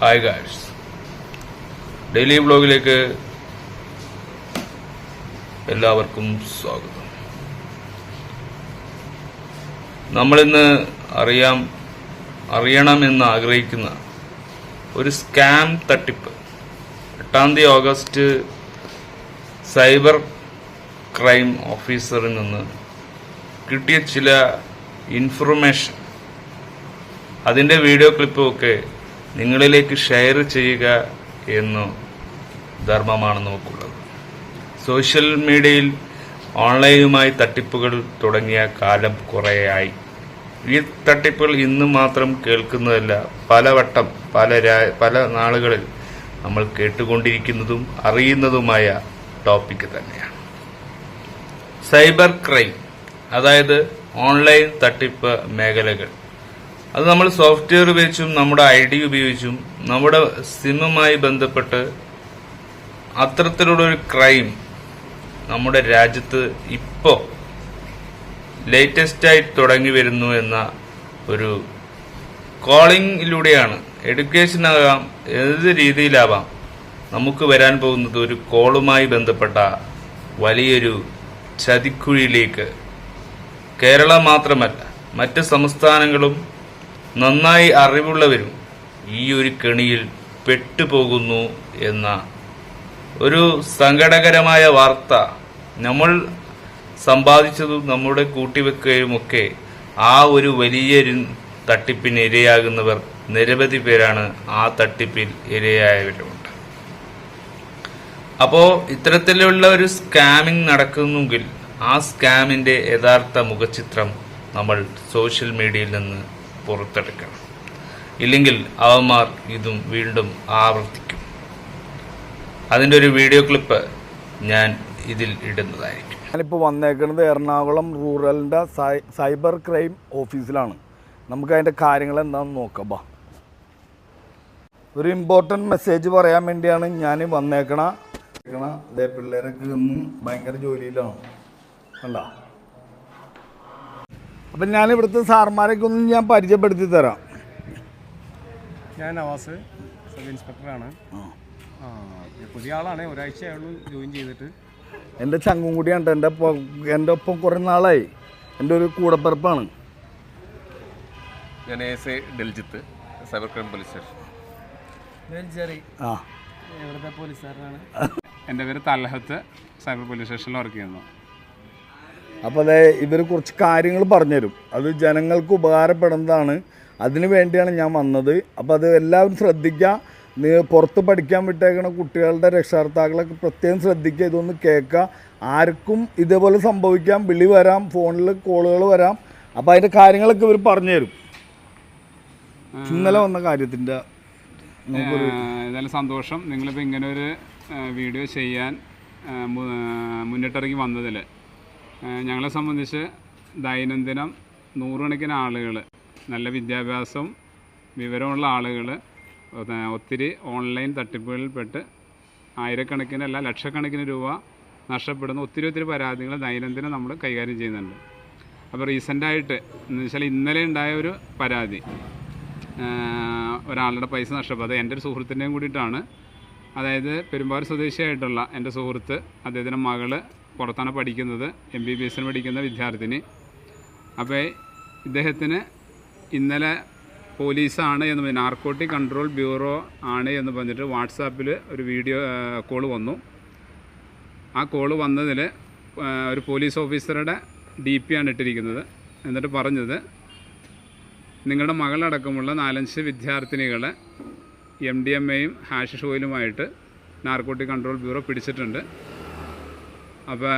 Hi guys daily ബ്ലോഗിലേക്ക് എല്ലാവർക്കും സ്വാഗതം. നമ്മളിന്ന് അറിയാം അറിയണമെന്ന് ആഗ്രഹിക്കുന്ന ഒരു സ്കാം തട്ടിപ്പ്. എട്ടാം തീയതി ഓഗസ്റ്റ് സൈബർ ക്രൈം ഓഫീസറിൽ നിന്ന് കിട്ടിയ ചില ഇൻഫർമേഷൻ അതിന്റെ വീഡിയോ ക്ലിപ്പുമൊക്കെ നിങ്ങളിലേക്ക് ഷെയർ ചെയ്യുക എന്നു ധർമ്മമാണ് നമുക്കുള്ളത്. സോഷ്യൽ മീഡിയയിൽ ഓൺലൈനുമായി തട്ടിപ്പുകൾ തുടങ്ങിയ കാലം കുറേയായി. ഈ തട്ടിപ്പുകൾ ഇന്ന് മാത്രം കേൾക്കുന്നതല്ല പലവട്ടം പല പല നാളുകളിൽ നമ്മൾ കേട്ടുകൊണ്ടിരിക്കുന്നതും അറിയുന്നതുമായ ടോപ്പിക് തന്നെയാണ്. സൈബർ ക്രൈം അതായത് ഓൺലൈൻ തട്ടിപ്പ് മേഖലകൾ. അത് നമ്മൾ സോഫ്റ്റ്വെയർ ഉപയോഗിച്ചും നമ്മുടെ ഐ ഡി ഉപയോഗിച്ചും നമ്മുടെ സിമ്മുമായി ബന്ധപ്പെട്ട് അത്തരത്തിലുള്ള ഒരു ക്രൈം നമ്മുടെ രാജ്യത്ത് ഇപ്പോൾ ലേറ്റസ്റ്റായി തുടങ്ങി വരുന്നു എന്ന ഒരു കോളിങ്ങിലൂടെയാണ് എഡ്യൂക്കേഷനാകാം ഏത് രീതിയിലാവാം നമുക്ക് വരാൻ പോകുന്നത് ഒരു കോളുമായി ബന്ധപ്പെട്ട വലിയൊരു ചതിക്കുഴിയിലേക്ക്. കേരളം മാത്രമല്ല മറ്റ് സംസ്ഥാനങ്ങളും നന്നായി അറിവുള്ളവരും ഈ ഒരു കെണിയിൽ പെട്ടുപോകുന്നു എന്ന ഒരു സങ്കടകരമായ വാർത്ത നമ്മൾ സമ്പാദിച്ചതും നമ്മുടെ കൂട്ടിവെക്കുകയുമൊക്കെ ആ ഒരു വലിയ തട്ടിപ്പിന് ഇരയാകുന്നവർ നിരവധി പേരാണ് ആ തട്ടിപ്പിൽ ഇരയായവരുമുണ്ട്. അപ്പോൾ ഇത്തരത്തിലുള്ള ഒരു സ്കാമിംഗ് നടക്കുന്നെങ്കിൽ ആ സ്കാമിന്റെ യഥാർത്ഥ മുഖചിത്രം നമ്മൾ സോഷ്യൽ മീഡിയയിൽ നിന്ന് പുറത്തെടുക്കണം. ഇല്ലെങ്കിൽ അവന്മാർ ഇതും വീണ്ടും ആവർത്തിക്കും. അതിന്റെ ഒരു വീഡിയോ ക്ലിപ്പ് ഞാൻ ഇതിൽ ഇടുന്നതായിരിക്കും. ഞാനിപ്പോൾ വന്നേക്കുന്നത് എറണാകുളം റൂറലിന്റെ സൈബർ ക്രൈം ഓഫീസിലാണ്. നമുക്ക് അതിന്റെ കാര്യങ്ങൾ എന്താണെന്ന് നോക്കാം ബാ. ഒരു ഇമ്പോർട്ടന്റ് മെസ്സേജ് പറയാൻ വേണ്ടിയാണ് ഞാൻ വന്നേക്കണ. ഇതേ പിള്ളേരൊക്കെ ഇന്ന് ഭയങ്കര ജോലിയിലാണ്. കണ്ട? അപ്പം ഞാൻ ഇവിടുത്തെ സാർമാരൊക്കെ ഒന്ന് ഞാൻ പരിചയപ്പെടുത്തി തരാം. ഞാൻ നവാസ് സബ് ഇൻസ്പെക്ടറാണ്. ആ. പുതിയ ആളാണ്. ഒരാഴ്ചയായുള്ളൂ ജോയിൻ ചെയ്തിട്ട്. എന്റെ ചങ്ങും കൂടിയാണ്. എന്റെ ഒപ്പം എന്റെ ഒപ്പം കുറേ നാളായി. എന്റെ ഒരു കൂടപ്പിറപ്പാണ്. ഞാൻ S A Daljith cyber crime police station. ആ. എവിടുത്തെ പോലീസുകാരനാണ്? എന്റെ പേര് തലഹത്ത് സൈബർ പോലീസ് സ്റ്റേഷനിൽ വർക്ക് ചെയ്യുന്നു. അപ്പോൾ അതെ ഇവർ കുറച്ച് കാര്യങ്ങൾ പറഞ്ഞുതരും. അത് ജനങ്ങൾക്ക് ഉപകാരപ്പെടുന്നതാണ്. അതിന് വേണ്ടിയാണ് ഞാൻ വന്നത്. അപ്പോൾ അത് എല്ലാവരും ശ്രദ്ധിക്കുക നീ പുറത്ത് പഠിക്കാൻ വിട്ടേക്കണ കുട്ടികളുടെ രക്ഷകർത്താക്കളൊക്കെ പ്രത്യേകം ശ്രദ്ധിക്കുക ഇതൊന്ന് കേൾക്കുക ആർക്കും ഇതേപോലെ സംഭവിക്കാം. വിളി വരാം. ഫോണിൽ കോളുകൾ വരാം. അപ്പോൾ അതിന്റെ കാര്യങ്ങളൊക്കെ ഇവർ പറഞ്ഞുതരും. ഇന്നലെ വന്ന കാര്യത്തിന്റെ ഏതായാലും സന്തോഷം. നിങ്ങളിപ്പോൾ ഇങ്ങനെ ഒരു വീഡിയോ ചെയ്യാൻ മുന്നിട്ടിറങ്ങി വന്നതിൽ ഞങ്ങളെ സംബന്ധിച്ച് ദൈനംദിനം നൂറുകണക്കിന് ആളുകൾ നല്ല വിദ്യാഭ്യാസവും വിവരമുള്ള ആളുകൾ ഒത്തിരി ഓൺലൈൻ തട്ടിപ്പുകളിൽപ്പെട്ട് ആയിരക്കണക്കിന് അല്ല ലക്ഷക്കണക്കിന് രൂപ നഷ്ടപ്പെടുന്ന ഒത്തിരി ഒത്തിരി പരാതികൾ ദൈനംദിനം നമ്മൾ കൈകാര്യം ചെയ്യുന്നുണ്ട്. അപ്പോൾ റീസെന്റായിട്ട് എന്ന് വെച്ചാൽ ഇന്നലെ ഉണ്ടായ ഒരു പരാതി. ഒരാളുടെ പൈസ നഷ്ടപ്പെട്ടത് എന്റെ ഒരു സുഹൃത്തിന്റെയും കൂടിയിട്ടാണ്. അതായത് പെരുമ്പാവൂർ സ്വദേശിയായിട്ടുള്ള എന്റെ സുഹൃത്ത് അദ്ദേഹത്തിന്റെ മകൾ പുറത്താണ് പഠിക്കുന്നത് എം ബി ബി എസിന് പഠിക്കുന്ന വിദ്യാർത്ഥിനി. അപ്പോൾ ഇദ്ദേഹത്തിന് ഇന്നലെ പോലീസാണ് എന്ന് നാർക്കോട്ടിക് കൺട്രോൾ ബ്യൂറോ ആണ് എന്ന് പറഞ്ഞിട്ട് വാട്സാപ്പിൽ ഒരു വീഡിയോ കോൾ വന്നു. ആ കോൾ വന്നതിൽ ഒരു പോലീസ് ഓഫീസറുടെ ഡി പി ആണ് ഇട്ടിരിക്കുന്നത്. എന്നിട്ട് പറഞ്ഞത് നിങ്ങളുടെ മകളടക്കമുള്ള നാലഞ്ച് വിദ്യാർത്ഥിനികളെ എം ഡി എം എയും ഹാഷിഷ് നാർക്കോട്ടിക് കൺട്രോൾ ബ്യൂറോ പിടിച്ചിട്ടുണ്ട്. അപ്പോൾ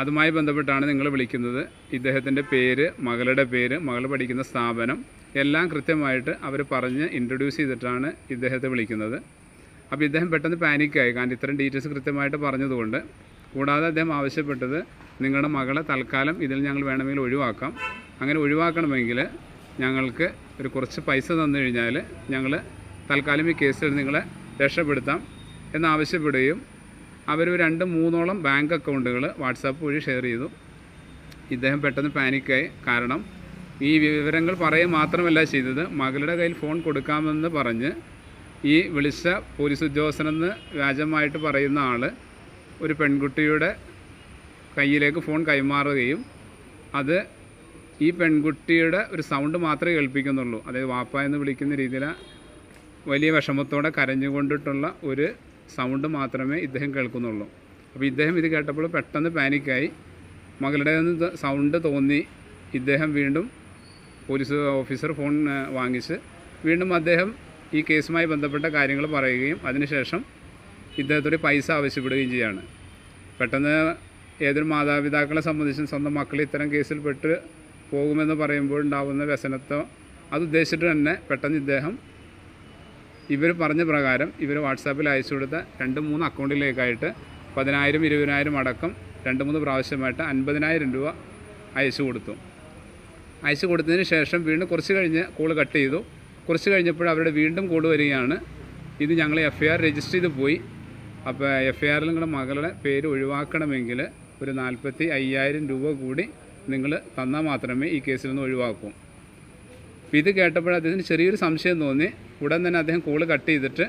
അതുമായി ബന്ധപ്പെട്ടാണ് നിങ്ങൾ വിളിക്കുന്നത്. ഇദ്ദേഹത്തിന്റെ പേര് മകളുടെ പേര് മകൾ പഠിക്കുന്ന സ്ഥാപനം എല്ലാം കൃത്യമായിട്ട് അവർ പറഞ്ഞ് ഇൻട്രൊഡ്യൂസ് ചെയ്തിട്ടാണ് ഇദ്ദേഹത്തെ വിളിക്കുന്നത്. അപ്പോൾ ഇദ്ദേഹം പെട്ടെന്ന് പാനിക്കായി കാരണം ഇത്രയും ഡീറ്റെയിൽസ് കൃത്യമായിട്ട് പറഞ്ഞതുകൊണ്ട്. കൂടാതെ അദ്ദേഹം ആവശ്യപ്പെട്ടത് നിങ്ങളുടെ മകളെ തൽക്കാലം ഇതിൽ ഞങ്ങൾ വേണമെങ്കിൽ ഒഴിവാക്കാം. അങ്ങനെ ഒഴിവാക്കണമെങ്കിൽ ഞങ്ങൾക്ക് ഒരു കുറച്ച് പൈസ തന്നു കഴിഞ്ഞാൽ ഞങ്ങൾ തൽക്കാലം ഈ കേസിൽ നിങ്ങളെ രക്ഷപ്പെടുത്താം. എന്നാവശ്യപ്പെടുകയും അവർ രണ്ട് മൂന്നോളം ബാങ്ക് അക്കൗണ്ടുകൾ വാട്സാപ്പ് വഴി ഷെയർ ചെയ്തു. ഇദ്ദേഹം പെട്ടെന്ന് പാനിക്കായി. കാരണം ഈ വിവരങ്ങൾ പറയുക മാത്രമല്ല ചെയ്തത്. മകളുടെ കയ്യിൽ ഫോൺ കൊടുക്കാമെന്ന് പറഞ്ഞ് ഈ വിളിച്ച പോലീസ് ഉദ്യോഗസ്ഥനെന്ന് വ്യാജമായിട്ട് പറയുന്ന ആൾ ഒരു പെൺകുട്ടിയുടെ കയ്യിലേക്ക് ഫോൺ കൈമാറുകയും അത് ഈ പെൺകുട്ടിയുടെ ഒരു സൗണ്ട് മാത്രമേ കേൾപ്പിക്കുന്നുള്ളൂ. അതായത് വാപ്പ എന്ന് വിളിക്കുന്ന രീതിയിൽ വലിയ വിഷമത്തോടെ കരഞ്ഞുകൊണ്ടിട്ടുള്ള ഒരു സൗണ്ട് മാത്രമേ ഇദ്ദേഹം കേൾക്കുന്നുള്ളൂ. അപ്പോൾ ഇദ്ദേഹം ഇത് കേട്ടപ്പോൾ പെട്ടെന്ന് പാനിക്കായി. മകളുടെ സൗണ്ട് തോന്നി. ഇദ്ദേഹം വീണ്ടും പോലീസ് ഓഫീസർ ഫോൺ വാങ്ങിച്ച് വീണ്ടും അദ്ദേഹം ഈ കേസുമായി ബന്ധപ്പെട്ട കാര്യങ്ങൾ പറയുകയും അതിനുശേഷം ഇദ്ദേഹത്തോട് പൈസ ആവശ്യപ്പെടുകയും ചെയ്യാണ്. പെട്ടെന്ന് ഏതൊരു മാതാപിതാക്കളെ സംബന്ധിച്ചും സ്വന്തം മക്കൾ ഇത്തരം കേസിൽ പെട്ട് പോകുമെന്ന് പറയുമ്പോൾ ഉണ്ടാകുന്ന വ്യസനത്തോ അത് ഉദ്ദേശിച്ചിട്ട് തന്നെ പെട്ടെന്ന് ഇദ്ദേഹം ഇവർ പറഞ്ഞ പ്രകാരം ഇവർ വാട്സാപ്പിൽ അയച്ചു കൊടുത്ത രണ്ട് മൂന്ന് അക്കൗണ്ടിലേക്കായിട്ട് പതിനായിരം ഇരുപതിനായിരം അടക്കം രണ്ട് മൂന്ന് പ്രാവശ്യമായിട്ട് അൻപതിനായിരം രൂപ അയച്ചു കൊടുത്തു. അയച്ചു കൊടുത്തതിന് ശേഷം വീണ്ടും കുറച്ച് കഴിഞ്ഞ് കോൾ കട്ട് ചെയ്തു. കുറച്ച് കഴിഞ്ഞപ്പോൾ അവരുടെ വീണ്ടും കോൾ വരികയാണ്. ഇത് ഞങ്ങൾ എഫ് ഐ ആർ രജിസ്റ്റർ ചെയ്ത് പോയി. അപ്പോൾ എഫ് ഐ ആറിൽ നിങ്ങളുടെ മകളുടെ പേര് ഒഴിവാക്കണമെങ്കിൽ ഒരു നാൽപ്പത്തി അയ്യായിരം രൂപ കൂടി നിങ്ങൾ തന്നാൽ മാത്രമേ ഈ കേസിൽ നിന്ന് ഒഴിവാക്കൂ. ഇത് കേട്ടപ്പോൾ അദ്ദേഹത്തിന് ചെറിയൊരു സംശയം തോന്നി. ഉടൻ തന്നെ അദ്ദേഹം കോൾ കട്ട് ചെയ്തിട്ട്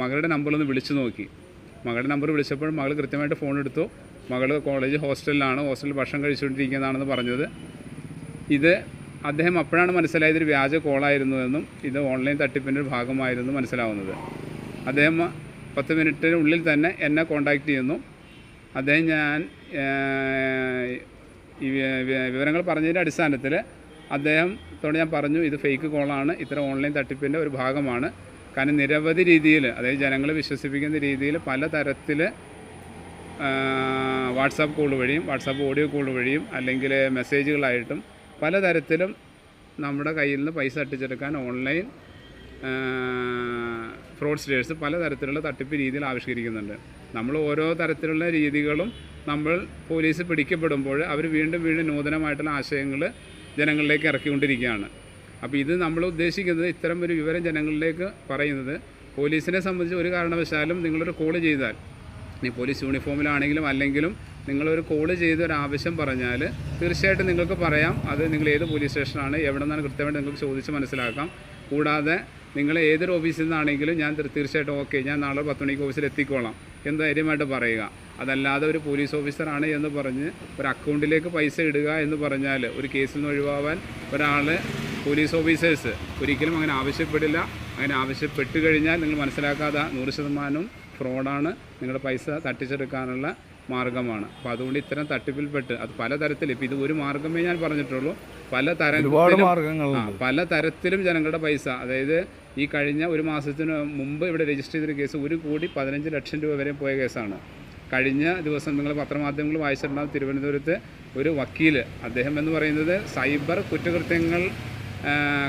മകളുടെ നമ്പറിലൊന്ന് വിളിച്ചു നോക്കി. മകളുടെ നമ്പർ വിളിച്ചപ്പോൾ മകൾ കൃത്യമായിട്ട് ഫോൺ എടുത്തു. മകൾ കോളേജ് ഹോസ്റ്റലിലാണ് ഹോസ്റ്റലിൽ ഭക്ഷണം കഴിച്ചുകൊണ്ടിരിക്കുന്നതാണെന്ന് പറഞ്ഞത്. ഇത് അദ്ദേഹം അപ്പോഴാണ് മനസ്സിലായത് ഒരു വ്യാജ കോളായിരുന്നു എന്നും ഇത് ഓൺലൈൻ തട്ടിപ്പിന്റെ ഒരു ഭാഗമായിരുന്നു മനസ്സിലാവുന്നത്. അദ്ദേഹം പത്ത് മിനിറ്റിനുള്ളിൽ തന്നെ എന്നെ കോൺടാക്റ്റ് ചെയ്യുന്നു. അദ്ദേഹം ഞാൻ ഈ വിവരങ്ങൾ പറഞ്ഞതിന്റെ അടിസ്ഥാനത്തിൽ അദ്ദേഹത്തോട് ഞാൻ പറഞ്ഞു ഇത് ഫേക്ക് കോളാണ് ഇത്ര ഓൺലൈൻ തട്ടിപ്പിന്റെ ഒരു ഭാഗമാണ്. കാരണം നിരവധി രീതിയിൽ അതായത് ജനങ്ങളെ വിശ്വസിപ്പിക്കുന്ന രീതിയിൽ പലതരത്തിൽ വാട്സാപ്പ് കോൾ വഴിയും വാട്സാപ്പ് ഓഡിയോ കോൾ വഴിയും അല്ലെങ്കിൽ മെസ്സേജുകളായിട്ടും പലതരത്തിലും നമ്മുടെ കയ്യിൽ നിന്ന് പൈസ അട്ടിച്ചെടുക്കാൻ ഓൺലൈൻ ഫ്രോഡ്സ്റ്റേഴ്സ് പലതരത്തിലുള്ള തട്ടിപ്പ് രീതിയിൽ ആവിഷ്കരിക്കുന്നുണ്ട്. നമ്മൾ ഓരോ തരത്തിലുള്ള രീതികളും നമ്മൾ പോലീസ് പിടിക്കപ്പെടുമ്പോൾ അവർ വീണ്ടും വീണ്ടും നൂതനമായിട്ടുള്ള ആശയങ്ങൾ ജനങ്ങളിലേക്ക് ഇറക്കിക്കൊണ്ടിരിക്കുകയാണ്. അപ്പോൾ ഇത് നമ്മൾ ഉദ്ദേശിക്കുന്നത് ഇത്തരം ഒരു വിവരം ജനങ്ങളിലേക്ക് പറയുന്നത് പോലീസിനെ സംബന്ധിച്ച് ഒരു കാരണവശാലും നിങ്ങളൊരു കോൾ ചെയ്താൽ ഇനി പോലീസ് യൂണിഫോമിലാണെങ്കിലും അല്ലെങ്കിലും നിങ്ങളൊരു കോൾ ചെയ്ത് ഒരു ആവശ്യം പറഞ്ഞാൽ തീർച്ചയായിട്ടും നിങ്ങൾക്ക് പറയാം. അത് നിങ്ങൾ ഏത് പോലീസ് സ്റ്റേഷനാണ് എവിടെ നിന്നാണ് കൃത്യമായിട്ട് നിങ്ങൾക്ക് ചോദിച്ച് മനസ്സിലാക്കാം. കൂടാതെ നിങ്ങൾ ഏതൊരു ഓഫീസിൽ നിന്നാണെങ്കിലും ഞാൻ തീർ- തീർച്ചയായിട്ടും ഓക്കെ. ഞാൻ നാളെ പത്ത് മണിക്ക് ഓഫീസിൽ എത്തിക്കോളാം. എന്ന് ധൈര്യമായിട്ട് പറയുക. അതല്ലാതെ ഒരു പോലീസ് ഓഫീസറാണ് എന്ന് പറഞ്ഞ് ഒരു അക്കൗണ്ടിലേക്ക് പൈസ ഇടുക എന്ന് പറഞ്ഞാൽ ഒരു കേസിൽ നിന്ന് ഒഴിവാവാൻ ഒരാൾ പോലീസ് ഓഫീസേഴ്സ് ഒരിക്കലും അങ്ങനെ ആവശ്യപ്പെടില്ല. അങ്ങനെ ആവശ്യപ്പെട്ട് കഴിഞ്ഞാൽ നിങ്ങൾ മനസ്സിലാക്കാതെ നൂറ് ശതമാനവും ഫ്രോഡാണ് നിങ്ങളുടെ പൈസ തട്ടിച്ചെടുക്കാനുള്ള മാർഗമാണ്. അപ്പോൾ അതുകൊണ്ട് ഇത്തരം തട്ടിപ്പിൽപ്പെട്ട് അത് പലതരത്തിൽ ഇപ്പോൾ ഇത് ഒരു മാർഗമേ ഞാൻ പറഞ്ഞിട്ടുള്ളൂ. പല തരം പല തരത്തിലും ജനങ്ങളുടെ പൈസ അതായത് ഈ കഴിഞ്ഞ ഒരു മാസത്തിന് മുമ്പ് ഇവിടെ രജിസ്റ്റർ ചെയ്തൊരു കേസ് ഒരു കോടി പതിനഞ്ച് ലക്ഷം രൂപ വരെ പോയ കേസാണ്. കഴിഞ്ഞ ദിവസം നിങ്ങൾ പത്രമാധ്യമങ്ങൾ വായിച്ചിട്ടുണ്ടാകും തിരുവനന്തപുരത്ത് ഒരു വക്കീൽ അദ്ദേഹം എന്ന് പറയുന്നത് സൈബർ കുറ്റകൃത്യങ്ങൾ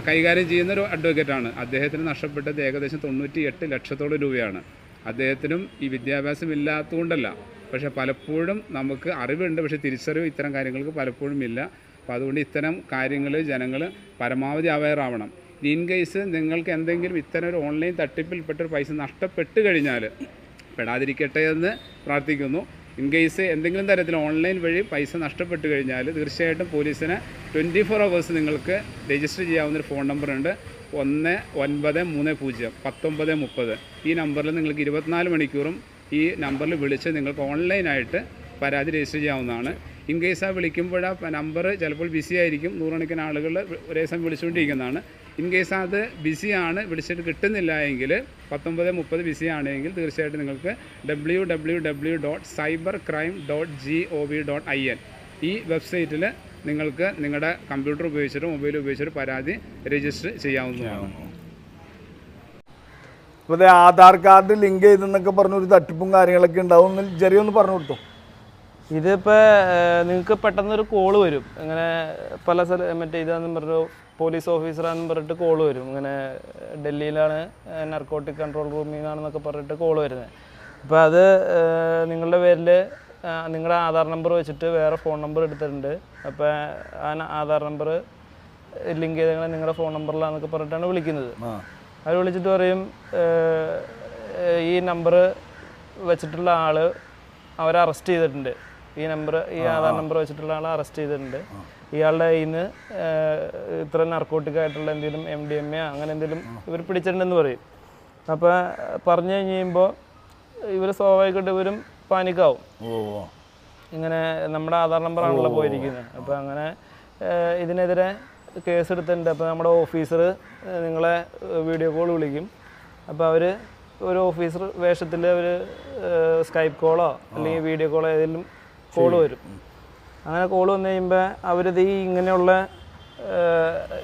കൈകാര്യം ചെയ്യുന്ന ഒരു അഡ്വക്കേറ്റാണ്. അദ്ദേഹത്തിന് നഷ്ടപ്പെട്ടത് ഏകദേശം തൊണ്ണൂറ്റി എട്ട് ലക്ഷത്തോളം രൂപയാണ്. അദ്ദേഹത്തിനും ഈ വിദ്യാഭ്യാസം ഇല്ലാത്തതുകൊണ്ടല്ല. പക്ഷേ പലപ്പോഴും നമുക്ക് അറിവുണ്ട് പക്ഷേ തിരിച്ചറിവ് ഇത്തരം കാര്യങ്ങൾക്ക് പലപ്പോഴും ഇല്ല. അപ്പോൾ അതുകൊണ്ട് ഇത്തരം കാര്യങ്ങൾ ജനങ്ങൾ പരമാവധി അവയറാവണം ഇൻ കേസ് നിങ്ങൾക്ക് എന്തെങ്കിലും ഇത്തരം ഒരു ഓൺലൈൻ തട്ടിപ്പിൽപ്പെട്ടൊരു പൈസ നഷ്ടപ്പെട്ട് കഴിഞ്ഞാൽ പെടാതിരിക്കട്ടെ എന്ന് പ്രാർത്ഥിക്കുന്നു. ഇൻ കേസ് എന്തെങ്കിലും തരത്തിൽ ഓൺലൈൻ വഴി പൈസ നഷ്ടപ്പെട്ട് കഴിഞ്ഞാൽ തീർച്ചയായിട്ടും പോലീസിന് ട്വന്റി ഫോർ അവേഴ്സ് നിങ്ങൾക്ക് രജിസ്റ്റർ ചെയ്യാവുന്നൊരു ഫോൺ നമ്പറുണ്ട് ഒന്ന് ഒൻപത് മൂന്ന് പൂജ്യം പത്തൊമ്പത് മുപ്പത്. ഈ നമ്പറിൽ നിങ്ങൾക്ക് ഇരുപത്തിനാല് മണിക്കൂറും ഈ നമ്പറിൽ വിളിച്ച് നിങ്ങൾക്ക് ഓൺലൈനായിട്ട് പരാതി രജിസ്റ്റർ ചെയ്യാവുന്നതാണ്. ഇൻ കേസ് ആ വിളിക്കുമ്പോൾ ആ നമ്പർ ചിലപ്പോൾ ബിസി ആയിരിക്കും. നൂറുകണക്കിന് ആളുകൾ ഒരേ സമയം വിളിച്ചുകൊണ്ടിരിക്കുന്നതാണ്. ഇൻ കേസ് അത് ബിസിയാണ് വിളിച്ചിട്ട് കിട്ടുന്നില്ല എങ്കിൽ പത്തൊമ്പത് മുപ്പത് ബിസി ആണെങ്കിൽ തീർച്ചയായിട്ടും നിങ്ങൾക്ക് W W W dot cyber crime dot G O V dot I N ഈ വെബ്സൈറ്റിൽ നിങ്ങൾക്ക് നിങ്ങളുടെ കമ്പ്യൂട്ടർ ഉപയോഗിച്ചിട്ട് മൊബൈൽ ഉപയോഗിച്ചിട്ട് പരാതി രജിസ്റ്റർ ചെയ്യാവുന്നതാണ്. ഇപ്പോൾ ആധാർ കാർഡ് ലിങ്ക് ചെയ്തെന്നൊക്കെ പറഞ്ഞൊരു തട്ടിപ്പും കാര്യങ്ങളൊക്കെ ഉണ്ടാവും എന്ന് ചെറിയൊന്ന് പറഞ്ഞു കൊടുത്തു? ഇതിപ്പോൾ നിങ്ങൾക്ക് പെട്ടെന്നൊരു കോൾ വരും. അങ്ങനെ പല സ്ഥല മറ്റേ ഇതാന്നും പറഞ്ഞു പോലീസ് ഓഫീസറാന്നും പറഞ്ഞിട്ട് കോൾ വരും. ഇങ്ങനെ ഡൽഹിയിലാണ് നർക്കോട്ടിക് കൺട്രോൾ റൂമിൽ നിന്നാണെന്നൊക്കെ പറഞ്ഞിട്ട് കോൾ വരുന്നത് അപ്പോൾ അത് നിങ്ങളുടെ പേരിൽ നിങ്ങളുടെ ആധാർ നമ്പർ വെച്ചിട്ട് വേറെ ഫോൺ നമ്പർ എടുത്തിട്ടുണ്ട്. അപ്പോൾ ആ ആധാർ നമ്പർ ലിങ്ക് ചെയ്ത് നിങ്ങളുടെ ഫോൺ നമ്പറിലാന്നൊക്കെ പറഞ്ഞിട്ടാണ് വിളിക്കുന്നത്. ആ. അവർ വിളിച്ചിട്ട് പറയും ഈ നമ്പർ വെച്ചിട്ടുള്ള ആൾ അവരെ അറസ്റ്റ് ചെയ്തിട്ടുണ്ട്. ഈ നമ്പർ ഈ ആധാർ നമ്പർ വെച്ചിട്ടുള്ള ആളെ അറസ്റ്റ് ചെയ്തിട്ടുണ്ട്. ഇയാളുടെ കയ്യിൽ നിന്ന് ഇത്ര നർക്കോട്ടിക് ആയിട്ടുള്ള എന്തെങ്കിലും എം ഡി എം എ അങ്ങനെ എന്തെങ്കിലും ഇവർ പിടിച്ചിട്ടുണ്ടെന്ന് പറയും. അപ്പോൾ പറഞ്ഞു കഴിഞ്ഞ് കഴിയുമ്പോൾ ഇവർ സ്വാഭാവികമായിട്ട് ഇവരും പാനിക്കാവും. ഇങ്ങനെ നമ്മുടെ ആധാർ നമ്പറാണല്ലോ പോയിരിക്കുന്നത്. അപ്പോൾ അങ്ങനെ ഇതിനെതിരെ കേസ് എടുത്തിട്ടുണ്ട് അപ്പോൾ നമ്മുടെ ഓഫീസർ നിങ്ങളെ വീഡിയോ കോൾ വിളിക്കും. അപ്പോൾ അവർ ഒരു ഓഫീസർ വേഷത്തിൽ അവർ സ്കൈപ്പ് കോളോ അല്ലെങ്കിൽ വീഡിയോ കോളോ ഏതെങ്കിലും കോൾ വരും. അങ്ങനെ കോൾ വന്നു കഴിയുമ്പോൾ അവരിത് ഈ ഇങ്ങനെയുള്ള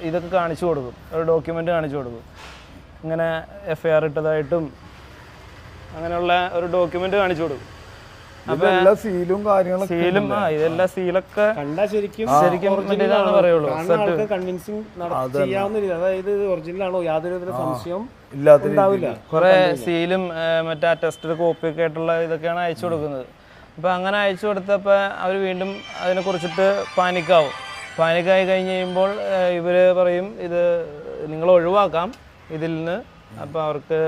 ഇതൊക്കെ കാണിച്ചു കൊടുക്കും. ഒരു ഡോക്യുമെന്റ് കാണിച്ചു കൊടുക്കും. ഇങ്ങനെ എഫ് ഐ ആർ ഇട്ടതായിട്ടും അങ്ങനെയുള്ള ഒരു ഡോക്യുമെന്റ് കാണിച്ചു കൊടുക്കും. സീലും കാര്യങ്ങളും സീലും ആ ഇതെല്ലാം സീലൊക്കെ കണ്ടാ ശരിക്കും ശരിക്കും പറയുള്ളൂ. കൺവിൻസിങ് ചെയ്യാവുന്ന രീതി. അതായത് ഇത് ഒറിജിനൽ ആണോ? യാതൊരു വിധ ഇല്ലാത്തില്ല ഇല്ലാത്ത കുറെ സീലും മറ്റേ അറ്റസ്റ്റഡ് കോപ്പി ഒക്കെ ആയിട്ടുള്ള ഇതൊക്കെയാണ് അയച്ചു കൊടുക്കുന്നത്. അപ്പോൾ അങ്ങനെ അയച്ചു കൊടുത്തപ്പോൾ അവർ വീണ്ടും അതിനെ കുറിച്ചിട്ട് പാനിക്കാവും. പാനിക്കായി കഴിഞ്ഞ് കഴിയുമ്പോൾ ഇവർ പറയും ഇത് നിങ്ങൾ ഒഴിവാക്കാം ഇതിൽ നിന്ന്. അപ്പോൾ അവർക്ക്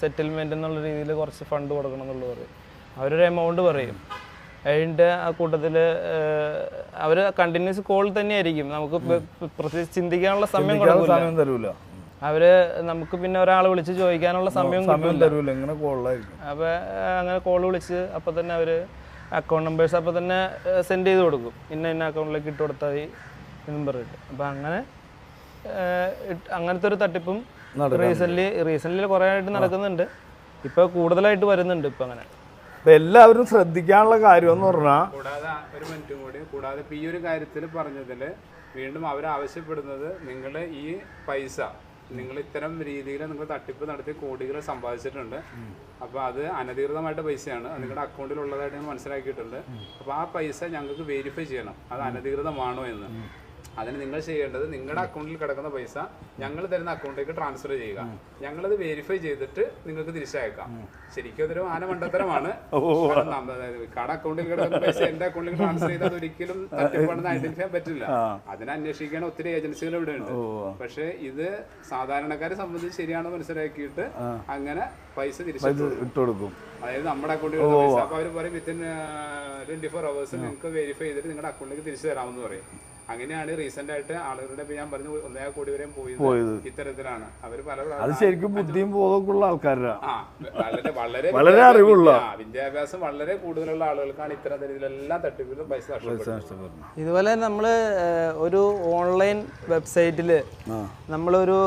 സെറ്റിൽമെന്റ് എന്നുള്ള രീതിയിൽ കുറച്ച് ഫണ്ട് കൊടുക്കണം എന്നുള്ളത് പറയും. അവരൊരു എമൗണ്ട് പറയും. അതിന്റെ ആ കൂട്ടത്തിൽ അവർ കണ്ടിന്യൂസ് കോൾ തന്നെയായിരിക്കും. നമുക്ക് പ്രത്യേകിച്ച് ചിന്തിക്കാനുള്ള സമയം സമയം തരൂല. അവർ നമുക്ക് പിന്നെ ഒരാൾ വിളിച്ച് ചോദിക്കാനുള്ള സമയം തരൂല. ഇങ്ങനെ കൊള്ളായിരിക്കും അപ്പോൾ അങ്ങനെ കോൾ വിളിച്ച് അപ്പോൾ തന്നെ അവർ അക്കൗണ്ട് നമ്പേഴ്സ് അപ്പോൾ തന്നെ സെൻഡ് ചെയ്ത് കൊടുക്കും. ഇന്ന ഇന്ന അക്കൗണ്ടിലേക്ക് ഇട്ട് കൊടുത്താൽ മതി എന്നും പറഞ്ഞിട്ട്. അപ്പോൾ അങ്ങനെ അങ്ങനത്തെ ഒരു തട്ടിപ്പും റീസെന്റ് റീസെന്റ് കുറേ ആയിട്ട് നടക്കുന്നുണ്ട്. ഇപ്പോൾ കൂടുതലായിട്ട് വരുന്നുണ്ട് ഇപ്പം അങ്ങനെ. അപ്പൊ എല്ലാവരും ശ്രദ്ധിക്കാനുള്ള കാര്യം എന്ന് പറഞ്ഞാൽ കൂടാതെ ഒരു മിനിറ്റും കൂടി കൂടാതെ ഈ ഒരു കാര്യത്തിൽ പറഞ്ഞതിൽ വീണ്ടും അവർ ആവശ്യപ്പെടുന്നത് നിങ്ങൾ ഈ പൈസ നിങ്ങൾ ഇത്തരം രീതിയിൽ നിങ്ങൾ തട്ടിപ്പ് നടത്തി കോടികൾ സമ്പാദിച്ചിട്ടുണ്ട്. അപ്പോൾ അത് അനധികൃതമായിട്ട് പൈസയാണ്. നിങ്ങളുടെ അക്കൗണ്ടിൽ ഉള്ളതായിട്ട് ഞങ്ങൾ മനസ്സിലാക്കിയിട്ടുണ്ട്. അപ്പോൾ ആ പൈസ ഞങ്ങൾക്ക് വെരിഫൈ ചെയ്യണം. അത് അനധികൃതമാണോ എന്ന്. അതിന് നിങ്ങൾ ചെയ്യേണ്ടത് നിങ്ങളുടെ അക്കൗണ്ടിൽ കിടക്കുന്ന പൈസ ഞങ്ങൾ തരുന്ന അക്കൗണ്ടിലേക്ക് ട്രാൻസ്ഫർ ചെയ്യുക. ഞങ്ങളത് വെരിഫൈ ചെയ്തിട്ട് നിങ്ങൾക്ക് തിരിച്ചയക്കാം. ശരിക്കും അതൊരു ആന മണ്ടത്തരമാണ് കട അക്കൗണ്ടിൽ കിടക്കുന്ന പൈസ എന്റെ അക്കൗണ്ടിൽ ട്രാൻസ്ഫർ ചെയ്താൽ ഒരിക്കലും തട്ടിപ്പാണെന്ന് ഐഡന്റിഫൈ ചെയ്യാൻ പറ്റില്ല. അതിനെ അന്വേഷിക്കാൻ ഒത്തിരി ഏജൻസികൾ ഇവിടെ ഉണ്ട് പക്ഷെ ഇത് സാധാരണക്കാരെ സംബന്ധിച്ച് ശരിയാണെന്ന് മനസ്സിലാക്കിയിട്ട് അങ്ങനെ പൈസ തിരിച്ചു ഇട്ട് കൊടുക്കും. അതായത് നമ്മുടെ അക്കൗണ്ടിൽ പൈസ അപ്പൊ അവർ പറയും വിത്തിൻ ട്വന്റി ഫോർ അവേഴ്സ് നിങ്ങൾക്ക് വെരിഫൈ ചെയ്തിട്ട് നിങ്ങളുടെ അക്കൗണ്ടിലേക്ക് തിരിച്ചു തരാമെന്ന് പറയും. അങ്ങനെയാണ് റീസെന്റ് ആയിട്ട് ആളുകളുടെ ഞാൻ പറഞ്ഞു ഒന്നേ കോടി വരെയും പോയത് ഇത്തരത്തിലാണ്. അവർ പല അത് ശരിക്കും ബുദ്ധിയും ബോധമൊക്കെ ആൾക്കാരാണ് ആ വളരെ വളരെ അറിവുള്ള. വിദ്യാഭ്യാസം വളരെ കൂടുതലുള്ള ആളുകൾക്കാണ് ഇത്തരം രീതിയിലെല്ലാം തട്ടിപ്പിലും പൈസ നഷ്ടപ്പെടുന്നത്. ഇതുപോലെ നമ്മൾ ഒരു ഓൺലൈൻ വെബ്സൈറ്റിൽ നമ്മളൊരു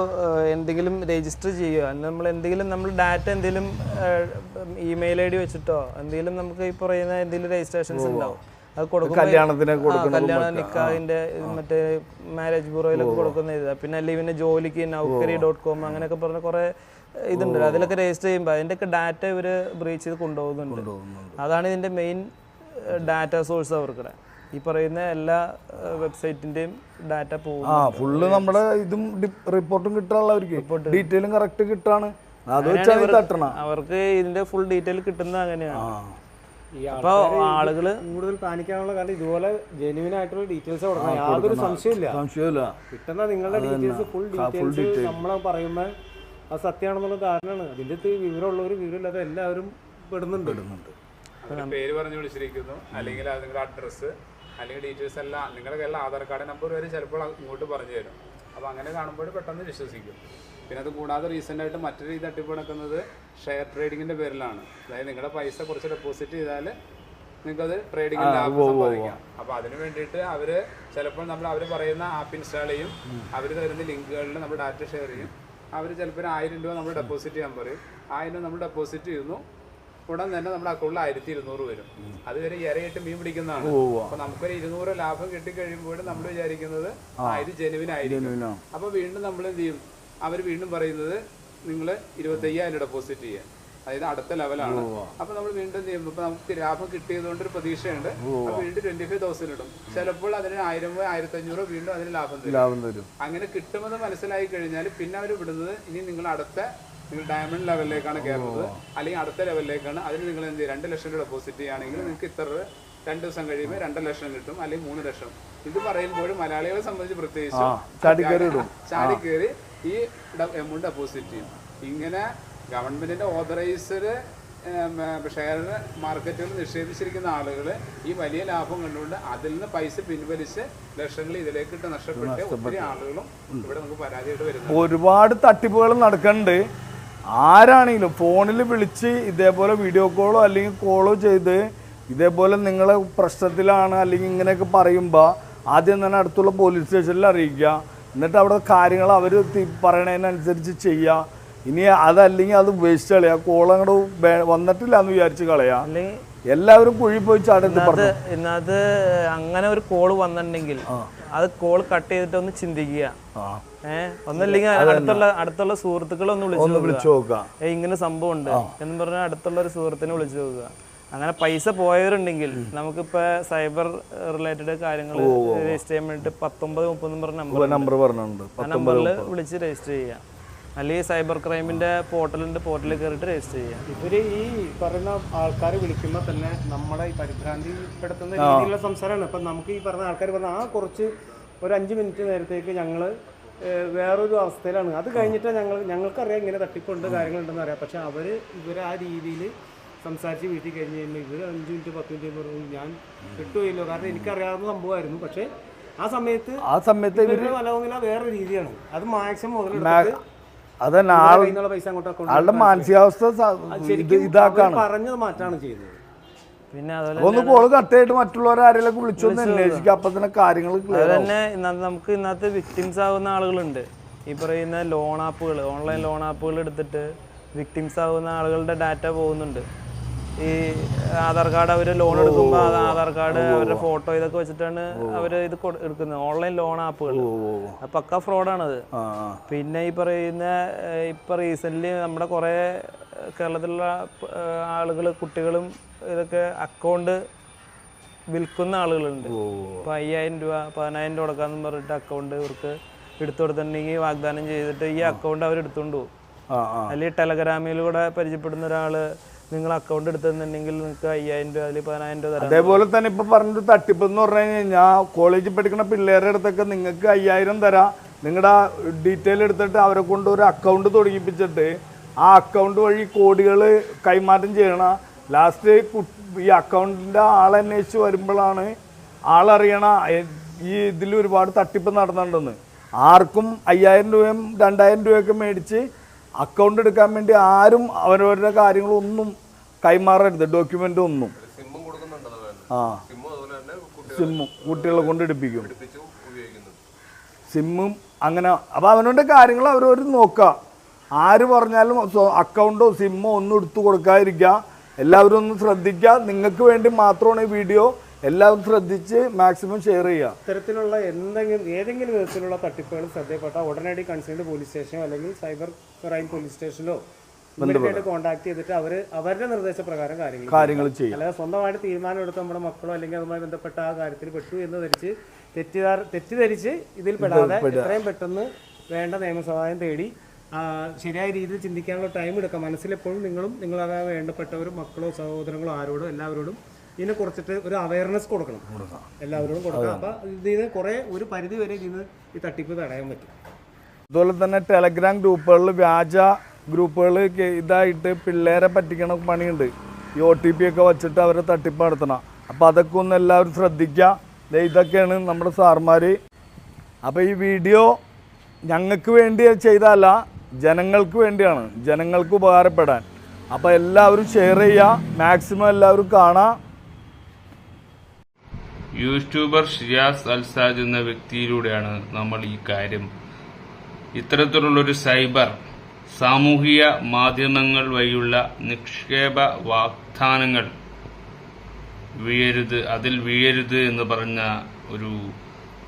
എന്തെങ്കിലും രജിസ്റ്റർ ചെയ്യുക നമ്മൾ എന്തെങ്കിലും നമ്മൾ ഡാറ്റ എന്തെങ്കിലും ഇമെയിൽ ഐ ഡി വെച്ചിട്ടോ എന്തെങ്കിലും നമുക്ക് ഈ പറയുന്ന എന്തെങ്കിലും രജിസ്ട്രേഷൻസ് ഉണ്ടാവും. കല്യാണത്തിന് കല്യാണ നിക്കാഹിന്റെ മറ്റേ മാരേജ് ബ്യൂറോയിലൊക്കെ കൊടുക്കുന്ന ഇതാ. പിന്നെ അല്ലെങ്കിൽ പിന്നെ ജോലിക്ക് നൗക്കരി ഡോട്ട് കോം അങ്ങനെയൊക്കെ പറഞ്ഞ കുറെ ഇതുണ്ട്. അതിലൊക്കെ രജിസ്റ്റർ ചെയ്യുമ്പോൾ അതിന്റെയൊക്കെ ഡാറ്റ ഇവർ ബ്രീച്ച് ചെയ്ത് കൊണ്ടുപോകുന്നുണ്ട്. അതാണ് ഇതിന്റെ മെയിൻ ഡാറ്റ സോഴ്സ് അവർക്കിടെ ഈ പറയുന്ന എല്ലാ വെബ്സൈറ്റിന്റെയും ഡാറ്റ പോകും ആ ഫുള്ള് നമ്മുടെ ഇതും റിപ്പോർട്ടും കിട്ടാനുള്ള അവർക്ക് ഡീറ്റെയിലും കറക്റ്റ് കിട്ടാണ്. അവർക്ക് ഇതിന്റെ ഫുൾ ഡീറ്റെയിൽ കിട്ടുന്നത് അങ്ങനെയാണ്. അപ്പൊ ആളുകൾ കൂടുതൽ പാനിക്കാനുള്ള കാരണം ഇതുപോലെ ജെന്യൂൻ ആയിട്ടുള്ള ഡീറ്റെയിൽസ് കൊടുക്കണം യാതൊരു സംശയമില്ല സംശയമില്ല കിട്ടുന്ന നിങ്ങളുടെ ഡീറ്റെയിൽസ് ഫുൾ ഡീറ്റെയിൽസ് നമ്മൾ പറയുമ്പോൾ അത് സത്യമാണെന്നുള്ള കാരണമാണ്. അതിന്റെ അകത്ത് വിവരമുള്ളവർ വിവരമില്ലാതെ എല്ലാവരും പെടുന്നുണ്ട്. അവരുടെ പേര് പറഞ്ഞു വിളിച്ചിരിക്കുന്നു. അല്ലെങ്കിൽ നിങ്ങളുടെ അഡ്രസ്സ് അല്ലെങ്കിൽ ഡീറ്റെയിൽസ് എല്ലാം നിങ്ങളുടെ എല്ലാ ആധാർ കാർഡ് നമ്പർ വരെ ചിലപ്പോൾ ഇങ്ങോട്ട് പറഞ്ഞു തരും. അപ്പോൾ അങ്ങനെ കാണുമ്പോൾ പെട്ടെന്ന് വിശ്വസിക്കും. പിന്നെ അത് കൂടാതെ റീസെന്റ് ആയിട്ട് മറ്റൊരു രീതി തട്ടിപ്പ് നടക്കുന്നത് ഷെയർ ട്രേഡിങ്ങിന്റെ പേരിലാണ്. അതായത് നിങ്ങളുടെ പൈസ കുറച്ച് ഡെപ്പോസിറ്റ് ചെയ്താൽ നിങ്ങൾക്കത് ട്രേഡിംഗ് ലാഭം സമ്പാദിക്കാം. അപ്പോൾ അതിന് വേണ്ടിയിട്ട് അവർ ചിലപ്പോൾ നമ്മൾ അവർ പറയുന്ന ആപ്പ് ഇൻസ്റ്റാൾ ചെയ്യും. അവർ തരുന്ന ലിങ്കുകളിൽ നമ്മൾ ഡാറ്റ ഷെയർ ചെയ്യും. അവർ ചിലപ്പോൾ ആയിരം രൂപ നമ്മൾ ഡെപ്പോസിറ്റ് ചെയ്യാൻ പറയും. ആയിരം നമ്മൾ ഡെപ്പോസിറ്റ് ചെയ്യുന്നു. ഉടൻ തന്നെ നമ്മുടെ അക്കൗണ്ടിൽ ആയിരത്തി ഇരുന്നൂറ് വരും. അതുവരെ ഇരയിട്ട് മീൻ പിടിക്കുന്നതാണ്. അപ്പൊ നമുക്കൊരു ഇരുന്നൂറ് ലാഭം കിട്ടി കഴിയുമ്പോൾ നമ്മൾ വിചാരിക്കുന്നത് ആ. ഇത് ജെനുവിൻ ആയിരിക്കും. അപ്പൊ വീണ്ടും നമ്മൾ എന്ത് ചെയ്യും? അവർ വീണ്ടും പറയുന്നത് നിങ്ങൾ ഇരുപത്തി അയ്യായിരം ഡെപ്പോസിറ്റ് ചെയ്യുക അതായത് അടുത്ത ലെവലാണ് അപ്പൊ നമ്മൾ വീണ്ടും ചെയ്യും ഇപ്പൊ നമുക്ക് ലാഭം കിട്ടിയതുകൊണ്ട് ഒരു പ്രതീക്ഷയുണ്ട്. അപ്പൊ വീണ്ടും ട്വന്റി ഫൈവ് തൗസൻഡ് ഇടും. ചിലപ്പോൾ അതിന് ആയിരം രൂപ ആയിരത്തി അഞ്ഞൂറ് വീണ്ടും അതിന് ലാഭം ലാഭം തരും. അങ്ങനെ കിട്ടുമെന്ന് മനസ്സിലായി കഴിഞ്ഞാൽ പിന്നെ അവർ വിടുന്നത് ഇനി നിങ്ങൾ അടുത്ത നിങ്ങൾ ഡയമണ്ട് ലെവലിലേക്കാണ് കയറുന്നത്. അല്ലെങ്കിൽ അടുത്ത ലെവലിലേക്കാണ് അതിന് നിങ്ങൾ എന്ത് രണ്ട് ലക്ഷം രൂപ ഡെപ്പോസിറ്റ് ചെയ്യുകയാണെങ്കിൽ നിങ്ങൾക്ക് ഇത്ര രണ്ട് ദിവസം കഴിയുമ്പോൾ രണ്ട് ലക്ഷം കിട്ടും അല്ലെങ്കിൽ മൂന്ന് ലക്ഷം. ഇത് പറയുമ്പോഴും മലയാളികളെ സംബന്ധിച്ച് പ്രത്യേകിച്ച്. ചാടി കയറി ഈ എമൗണ്ട് ഡെപ്പോസിറ്റ് ചെയ്യും. ഇങ്ങനെ ഗവൺമെന്റിന്റെ ഓതറൈസ്ഡ് ഷെയർ മാർക്കറ്റുകളിൽ നിക്ഷേപിച്ചിരിക്കുന്ന ആളുകൾ ഈ വലിയ ലാഭം കണ്ടുകൊണ്ട് അതിൽ നിന്ന് പൈസ പിൻവലിച്ച് ലക്ഷങ്ങൾ ഇതിലേക്ക് ഇട്ട് നഷ്ടപ്പെട്ട് ഒത്തിരി ആളുകളും ഇവിടെ നമുക്ക് പരാതിയായിട്ട് വരുന്നത് ഒരുപാട് തട്ടിപ്പുകൾ നടക്കുന്നുണ്ട്. ആരാണെങ്കിലും ഫോണിൽ വിളിച്ച് ഇതേപോലെ വീഡിയോ കോളോ അല്ലെങ്കിൽ കോളോ ചെയ്ത് ഇതേപോലെ നിങ്ങൾ പ്രശ്നത്തിലാണ് അല്ലെങ്കിൽ ഇങ്ങനെയൊക്കെ പറയുമ്പോൾ ആദ്യം തന്നെ അടുത്തുള്ള പോലീസ് സ്റ്റേഷനിൽ അറിയിക്കുക. എന്നിട്ട് അവിടെ കാര്യങ്ങൾ അവർ പറയണതിനനുസരിച്ച് ചെയ്യുക ഇനി അതല്ലെങ്കിൽ അത് വേസ്റ്റ് കളയുക കോൾ അങ്ങോട്ട് വന്നിട്ടില്ല എന്ന് വിചാരിച്ച് കളയാ. എല്ലാവരും കുഴി പോയി ചാടുന്നത് ഇന്നത് അങ്ങനെ ഒരു കോൾ വന്നിട്ടുണ്ടെങ്കിൽ അത് കോൾ കട്ട് ചെയ്തിട്ട് ഒന്ന് ചിന്തിക്കുക. ഏഹ് ഒന്നല്ലെങ്കിൽ അടുത്തുള്ള അടുത്തുള്ള സുഹൃത്തുക്കളെ ഒന്ന് വിളിച്ചു നോക്കുക. ഇങ്ങനെ സംഭവം ഉണ്ട് എന്ന് പറഞ്ഞാൽ അടുത്തുള്ള ഒരു സുഹൃത്തിനെ വിളിച്ചു നോക്കുക. അങ്ങനെ പൈസ പോയവരുണ്ടെങ്കിൽ നമുക്കിപ്പോ സൈബർ റിലേറ്റഡ് കാര്യങ്ങൾ രജിസ്റ്റർ ചെയ്യാൻ വേണ്ടിട്ട് പത്തൊമ്പത് മുപ്പത് നമ്പർ നമ്പർ പറഞ്ഞിട്ടുണ്ട്. ആ നമ്പറിൽ വിളിച്ച് രജിസ്റ്റർ ചെയ്യാം. അല്ലെങ്കിൽ സൈബർ ക്രൈമിന്റെ പോർട്ടലുണ്ട് പോർട്ടലിൽ കയറിയിട്ട് രജിസ്റ്റർ ചെയ്യാം. ഇവർ ഈ പറയുന്ന ആൾക്കാർ വിളിക്കുമ്പോൾ തന്നെ നമ്മളെ ഈ പരിഭ്രാന്തിപ്പെടുത്തുന്ന രീതിയിലുള്ള സംസാരമാണ് അപ്പൊ നമുക്ക് ഈ പറഞ്ഞ ആൾക്കാർ പറഞ്ഞ ആ കുറച്ച് ഒരു അഞ്ച് മിനിറ്റ് നേരത്തേക്ക് ഞങ്ങൾ വേറൊരു അവസ്ഥയിലാണ്. അത് കഴിഞ്ഞിട്ട് ഞങ്ങൾ ഞങ്ങൾക്കറിയാം ഇങ്ങനെ തട്ടിപ്പുണ്ട് കാര്യങ്ങളുണ്ടെന്ന് അറിയാം. പക്ഷെ അവർ ഇവർ ആ രീതിയിൽ സംസാരിച്ച് വീട്ടിൽ കഴിഞ്ഞ് കഴിഞ്ഞാൽ ഇവർ അഞ്ച് മിനിറ്റ് പത്ത് മിനിറ്റ് പറഞ്ഞു ഞാൻ കിട്ടുകയില്ലോ കാരണം എനിക്കറിയാവുന്ന സംഭവമായിരുന്നു. പക്ഷേ ആ സമയത്ത് ആ സമയത്ത് ഇവർ ഇവരുടെ വലവുന്നില്ല വേറെ രീതിയാണ്. അത് മാക്സിമം മുതലെടുത്തിട്ട് അതന്നെ ആൾ പൈസ അങ്ങോട്ട് ആളുടെ മാനസികാവസ്ഥ ഇതാക്കാണ്. പറഞ്ഞത് മാറ്റാണ് ചെയ്തത്. പിന്നെ അതുപോലെ ഒന്ന് കോൾ കട്ടായിട്ട് മറ്റുള്ളവരെ ആരെങ്കിലും വിളിച്ചൊന്ന് അന്വേഷിക്കുക അപ്പൊ തന്നെ കാര്യങ്ങൾ തന്നെ ഇന്നത്തെ നമുക്ക് ഇന്നത്തെ വിക്ടിംസ് ആവുന്ന ആളുകളുണ്ട്. ഈ പറയുന്ന ലോൺ ആപ്പുകൾ ഓൺലൈൻ ലോൺ ആപ്പുകൾ എടുത്തിട്ട് വിക്ടിംസ് ആവുന്ന ആളുകളുടെ ഡാറ്റ പോകുന്നുണ്ട്. ഈ ആധാർ കാർഡ് അവർ ലോൺ എടുക്കുമ്പോൾ അത് ആധാർ കാർഡ് അവരുടെ ഫോട്ടോ ഇതൊക്കെ വെച്ചിട്ടാണ് അവർ ഇത് എടുക്കുന്നത്. ഓൺലൈൻ ലോൺ ആപ്പുകൾ പക്ക ഫ്രോഡാണത്. പിന്നെ ഈ പറയുന്ന ഇപ്പൊ റീസെന്റ് നമ്മുടെ കുറേ കേരളത്തിലുള്ള ആളുകൾ കുട്ടികളും ഇതൊക്കെ അക്കൗണ്ട് വിൽക്കുന്ന ആളുകളുണ്ട്. ഇപ്പൊ അയ്യായിരം രൂപ പതിനായിരം രൂപ കൊടുക്കാന്ന് പറഞ്ഞിട്ട് അക്കൗണ്ട് ഇവർക്ക് എടുത്തു കൊടുത്തിട്ടുണ്ടെങ്കിൽ വാഗ്ദാനം ചെയ്തിട്ട് ഈ അക്കൗണ്ട് അവർ എടുത്തുകൊണ്ട് പോകും അല്ലെങ്കിൽ ടെലഗ്രാമിലൂടെ പരിചയപ്പെടുന്ന ഒരാൾ നിങ്ങൾ അക്കൗണ്ട് എടുത്തിട്ടുണ്ടെങ്കിൽ നിങ്ങൾക്ക് അയ്യായിരം രൂപ അതിൽ പതിനായിരം രൂപ തരാം. അതേപോലെ തന്നെ ഇപ്പൊ പറഞ്ഞൊരു തട്ടിപ്പ് എന്ന് പറഞ്ഞു കഴിഞ്ഞാൽ കോളേജിൽ പഠിക്കുന്ന പിള്ളേരുടെ അടുത്തൊക്കെ നിങ്ങൾക്ക് അയ്യായിരം തരാം. നിങ്ങളുടെ ഡീറ്റെയിൽ എടുത്തിട്ട് അവരെ കൊണ്ട് ഒരു അക്കൗണ്ട് തുടങ്ങിപ്പിച്ചിട്ട് ആ അക്കൗണ്ട് വഴി കോടികൾ കൈമാറ്റം ചെയ്യണം. ലാസ്റ്റ് ഈ അക്കൗണ്ടിന്റെ ആളന്വേഷിച്ച് വരുമ്പോഴാണ് ആളറിയണ ഈ ഇതിൽ ഒരുപാട് തട്ടിപ്പ് നടന്നിട്ടുണ്ടെന്ന്. ആർക്കും അയ്യായിരം രൂപയും രണ്ടായിരം രൂപയൊക്കെ മേടിച്ച് അക്കൗണ്ട് എടുക്കാൻ വേണ്ടി ആരും അവരവരുടെ കാര്യങ്ങളൊന്നും കൈമാറരുത് ഡോക്യുമെന്റ് ഒന്നും. ആ. സിമ്മും കുട്ടികളെ കൊണ്ട് എടുപ്പിക്കും. സിമ്മും അങ്ങനെ. അപ്പോൾ അവനവന്റെ കാര്യങ്ങൾ അവരവർ നോക്കുക ആര് പറഞ്ഞാലും അക്കൗണ്ടോ സിമ്മോ ഒന്നും എടുത്തു കൊടുക്കാതിരിക്കുക എല്ലാവരും ഒന്ന് ശ്രദ്ധിക്കുക നിങ്ങൾക്ക് വേണ്ടി മാത്രമാണ് ഈ വീഡിയോ എല്ലാവരും ശ്രദ്ധിച്ച് മാക്സിമം ഷെയർ ചെയ്യുക. ഇത്തരത്തിലുള്ള എന്തെങ്കിലും ഏതെങ്കിലും വിധത്തിലുള്ള തട്ടിപ്പുകൾ ശ്രദ്ധയപ്പെട്ട ഉടനടി കൺസേൺഡ് പോലീസ് സ്റ്റേഷനോ അല്ലെങ്കിൽ സൈബർ ക്രൈം പോലീസ് സ്റ്റേഷനിലോ കോൺടാക്ട് ചെയ്തിട്ട് അവർ അവരുടെ നിർദ്ദേശപ്രകാരം കാര്യങ്ങൾ. കാര്യങ്ങൾ ചെയ്യും. അല്ലാതെ സ്വന്തമായിട്ട് തീരുമാനം എടുത്ത് നമ്മുടെ മക്കളോ അല്ലെങ്കിൽ അതുമായി ബന്ധപ്പെട്ട ആ കാര്യത്തിൽ പെട്ടു എന്ന് ധരിച്ച് തെറ്റിദ്ധാർ തെറ്റിദ്ധരിച്ച് ഇതിൽ പെടാതെ എത്രയും പെട്ടെന്ന് വേണ്ട നിയമസഹായം തേടി ശരിയായ രീതിയിൽ ചിന്തിക്കാനുള്ള ടൈം എടുക്കാം മനസ്സിലെപ്പോഴും നിങ്ങളും നിങ്ങളതായ വേണ്ടപ്പെട്ടവരും മക്കളോ സഹോദരങ്ങളോ ആരോടും എല്ലാവരോടും ഇതിനെ കുറിച്ചിട്ട് ഒരു അവയർനെസ് കൊടുക്കണം. എല്ലാവരോടും കൊടുക്കണം അപ്പൊ ഇതിന് കുറെ ഒരു പരിധി വരെ ഇതിന് ഈ തട്ടിപ്പ് തടയാൻ പറ്റും. അതുപോലെ തന്നെ ടെലഗ്രാം ഗ്രൂപ്പുകളിൽ വ്യാജ ഗ്രൂപ്പുകൾ ഇതായിട്ട് പിള്ളേരെ പറ്റിക്കണ പണിയുണ്ട്. ഈ ഒ ടി പി ഒക്കെ വച്ചിട്ട് അവരെ തട്ടിപ്പ് നടത്തണം. അപ്പോൾ അതൊക്കെ ഒന്ന് എല്ലാവരും ശ്രദ്ധിക്കുക ഇതൊക്കെയാണ് നമ്മുടെ സാർമാർ അപ്പോൾ ഈ വീഡിയോ ഞങ്ങൾക്ക് വേണ്ടി ചെയ്തതല്ല ജനങ്ങൾക്ക് വേണ്ടിയാണ്. ജനങ്ങൾക്ക് ഉപകാരപ്പെടാൻ. അപ്പോൾ എല്ലാവരും ഷെയർ ചെയ്യുക. മാക്സിമം എല്ലാവരും കാണാം. യൂട്യൂബർ ഷിയാസ് അൽസാജ് എന്ന വ്യക്തിയിലൂടെയാണ് നമ്മൾ ഈ കാര്യം. ഇത്തരത്തിലുള്ളൊരു സൈബർ സാമൂഹിക മാധ്യമങ്ങൾ വഴിയുള്ള നിക്ഷേപ വാഗ്ദാനങ്ങൾ വീഴരുത് അതിൽ വീഴരുത് എന്ന് പറഞ്ഞ ഒരു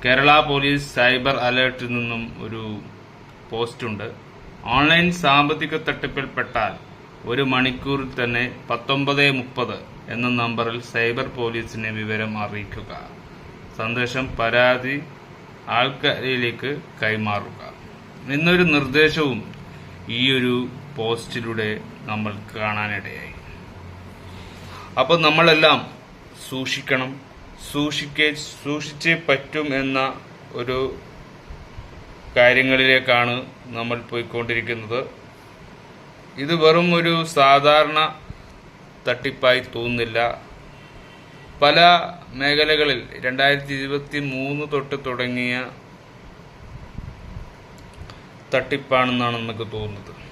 കേരള പോലീസ് സൈബർ അലേർട്ടിൽ നിന്നും ഒരു പോസ്റ്റുണ്ട്. ഓൺലൈൻ സാമ്പത്തിക തട്ടിപ്പിൽപ്പെട്ടാൽ ഒരു മണിക്കൂറിൽ തന്നെ പത്തൊമ്പത് മുപ്പത് എന്ന നമ്പറിൽ സൈബർ പോലീസിനെ വിവരം അറിയിക്കുക. സന്ദേശം പരാതി ആൾക്കാരിലേക്ക് കൈമാറുക. എന്നൊരു നിർദ്ദേശവും ഈ ഒരു പോസ്റ്റിലൂടെ നമ്മൾ കാണാനിടയായി. അപ്പോൾ നമ്മളെല്ലാം സൂക്ഷിക്കണം. സൂക്ഷിക്കേ സൂക്ഷിച്ചേ പറ്റും എന്ന ഒരു കാര്യങ്ങളിലേക്കാണ് നമ്മൾ പോയിക്കൊണ്ടിരിക്കുന്നത്. ഇത് വെറും ഒരു സാധാരണ തട്ടിപ്പായി തോന്നുന്നില്ല. പല മേഖലകളിൽ രണ്ടായിരത്തി ഇരുപത്തി മൂന്ന് തൊട്ട് തുടങ്ങിയ തട്ടിപ്പാണെന്നാണ് നമുക്ക് തോന്നുന്നത്.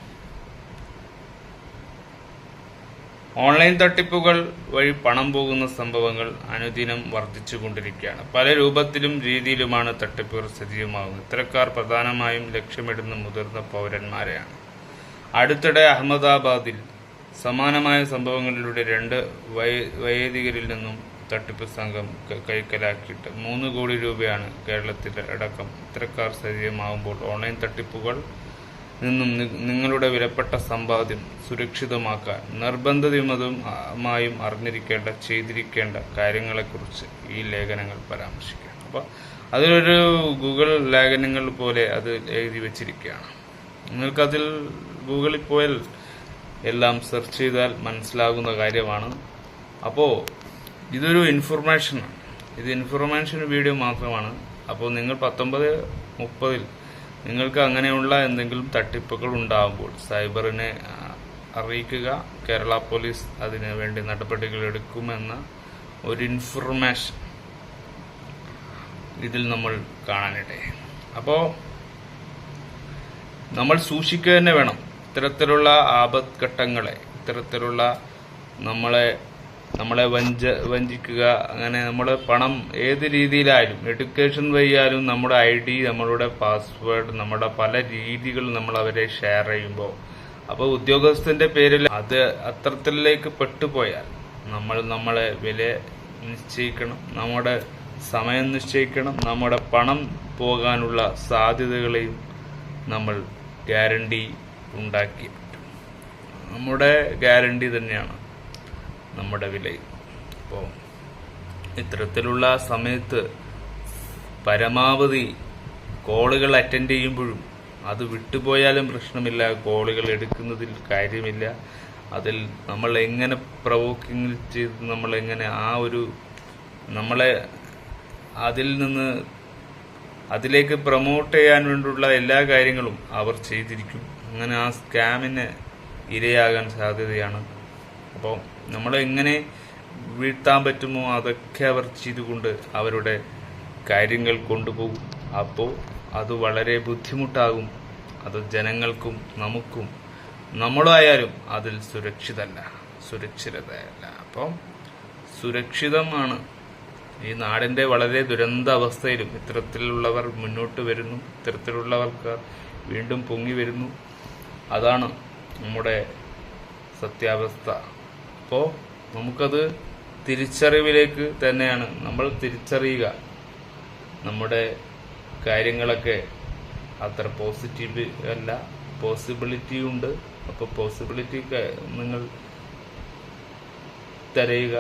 ഓൺലൈൻ തട്ടിപ്പുകൾ വഴി പണം പോകുന്ന സംഭവങ്ങൾ അനുദിനം വർദ്ധിച്ചുകൊണ്ടിരിക്കുകയാണ്. പല രൂപത്തിലും രീതിയിലുമാണ് തട്ടിപ്പുകൾ സജീവമാകുന്നത്. ഇത്തരക്കാർ പ്രധാനമായും ലക്ഷ്യമിടുന്ന മുതിർന്ന പൗരന്മാരെയാണ്. അടുത്തിടെ അഹമ്മദാബാദിൽ സമാനമായ സംഭവങ്ങളിലൂടെ രണ്ട് വൈദികരിൽ നിന്നും തട്ടിപ്പ് സംഘം കൈക്കലാക്കിയിട്ട് മൂന്ന് കോടി രൂപയാണ് കേരളത്തിൽ അടക്കം ഇത്തരക്കാർ സജീവമാകുമ്പോൾ ഓൺലൈൻ തട്ടിപ്പുകൾ നിന്നും നിങ്ങളുടെ വിലപ്പെട്ട സമ്പാദ്യം സുരക്ഷിതമാക്കാൻ നിർബന്ധിതമായും അറിഞ്ഞിരിക്കേണ്ട ചെയ്തിരിക്കേണ്ട കാര്യങ്ങളെക്കുറിച്ച് ഈ ലേഖനങ്ങൾ പരാമർശിക്കുകയാണ്. അപ്പോൾ അതിലൊരു ഗൂഗിൾ ലേഖനങ്ങൾ പോലെ അത് എഴുതി വച്ചിരിക്കുകയാണ്. നിങ്ങൾക്കതിൽ ഗൂഗിളിൽ പോയാൽ എല്ലാം സെർച്ച് ചെയ്താൽ മനസ്സിലാകുന്ന കാര്യമാണ്. അപ്പോൾ ഇതൊരു ഇൻഫർമേഷൻ ഇത് ഇൻഫർമേഷൻ വീഡിയോ മാത്രമാണ്. അപ്പോൾ നിങ്ങൾ പത്തൊമ്പത് മുപ്പതിൽ നിങ്ങൾക്ക് അങ്ങനെയുള്ള എന്തെങ്കിലും തട്ടിപ്പുകൾ ഉണ്ടാകുമ്പോൾ സൈബറിനെ അറിയിക്കുക. കേരള പോലീസ് അതിനു വേണ്ടി നടപടികൾ എടുക്കുമെന്ന ഒരു ഇൻഫർമേഷൻ ഇതിൽ നമ്മൾ കാണാനിടയായി. അപ്പോൾ നമ്മൾ സൂക്ഷിക്കുക തന്നെ വേണം. ഇത്തരത്തിലുള്ള ആപത്ഘട്ടങ്ങളെ ഇത്തരത്തിലുള്ള നമ്മളെ നമ്മളെ വഞ്ച വഞ്ചിക്കുക അങ്ങനെ നമ്മൾ പണം ഏത് രീതിയിലായാലും എഡ്യൂക്കേഷൻ വഴിയാലും നമ്മുടെ ഐ ഡി നമ്മളുടെ പാസ്വേഡ് നമ്മുടെ പല രീതികൾ നമ്മൾ അവരെ ഷെയർ ചെയ്യുമ്പോൾ അപ്പോൾ ഉദ്യോഗസ്ഥന്റെ പേരിൽ അത് അത്തരത്തിലേക്ക് പെട്ടുപോയാൽ നമ്മൾ നമ്മളെ വില നിശ്ചയിക്കണം നമ്മുടെ സമയം നിശ്ചയിക്കണം നമ്മുടെ പണം പോകാനുള്ള സാധ്യതകളെയും നമ്മൾ ഗ്യാരണ്ടി ഉണ്ടാക്കി നമ്മുടെ ഗ്യാരണ്ടി തന്നെയാണ് നമ്മുടെ വിലയും. അപ്പോൾ ഇത്തരത്തിലുള്ള സമയത്ത് പരമാവധി കോളുകൾ അറ്റൻഡ് ചെയ്യുമ്പോഴും അത് വിട്ടുപോയാലും പ്രശ്നമില്ല. കോളുകൾ എടുക്കുന്നതിൽ കാര്യമില്ല. അതിൽ നമ്മൾ എങ്ങനെ പ്രവോക്കിങ് ചെയ്ത് നമ്മൾ എങ്ങനെ ആ ഒരു നമ്മളെ അതിൽ നിന്ന് അതിലേക്ക് പ്രൊമോട്ട് ചെയ്യാൻ വേണ്ടിയുള്ള എല്ലാ കാര്യങ്ങളും അവർ ചെയ്തിരിക്കും. അങ്ങനെ ആ സ്കാമിന് ഇരയാകാൻ സാധ്യതയാണ്. അപ്പോൾ നമ്മൾ എങ്ങനെ വീഴ്ത്താൻ പറ്റുമോ അതൊക്കെ അവർ ചെയ്തുകൊണ്ട് അവരുടെ കാര്യങ്ങൾ കൊണ്ടുപോകും. അപ്പോൾ അത് വളരെ ബുദ്ധിമുട്ടാകും. അത് ജനങ്ങൾക്കും നമുക്കും നമ്മളായാലും അതിൽ സുരക്ഷിതല്ല സുരക്ഷിതരല്ല അപ്പോൾ സുരക്ഷിതമാണ്. ഈ നാടിന്റെ വളരെ ദുരന്ത അവസ്ഥയിലും ഇത്തരത്തിലുള്ളവർ മുന്നോട്ട് വരുന്നു. ഇത്തരത്തിലുള്ളവർക്ക് വീണ്ടും പൊങ്ങി വരുന്നു. അതാണ് നമ്മുടെ സത്യാവസ്ഥ. അപ്പോൾ നമുക്കത് തിരിച്ചറിവിലേക്ക് തന്നെയാണ് നമ്മൾ തിരിച്ചറിയുക. നമ്മുടെ കാര്യങ്ങളൊക്കെ അത്ര പോസിറ്റീവ് അല്ല പോസിബിലിറ്റി ഉണ്ട്. അപ്പോൾ പോസിബിലിറ്റി നിങ്ങൾ തിരയുക.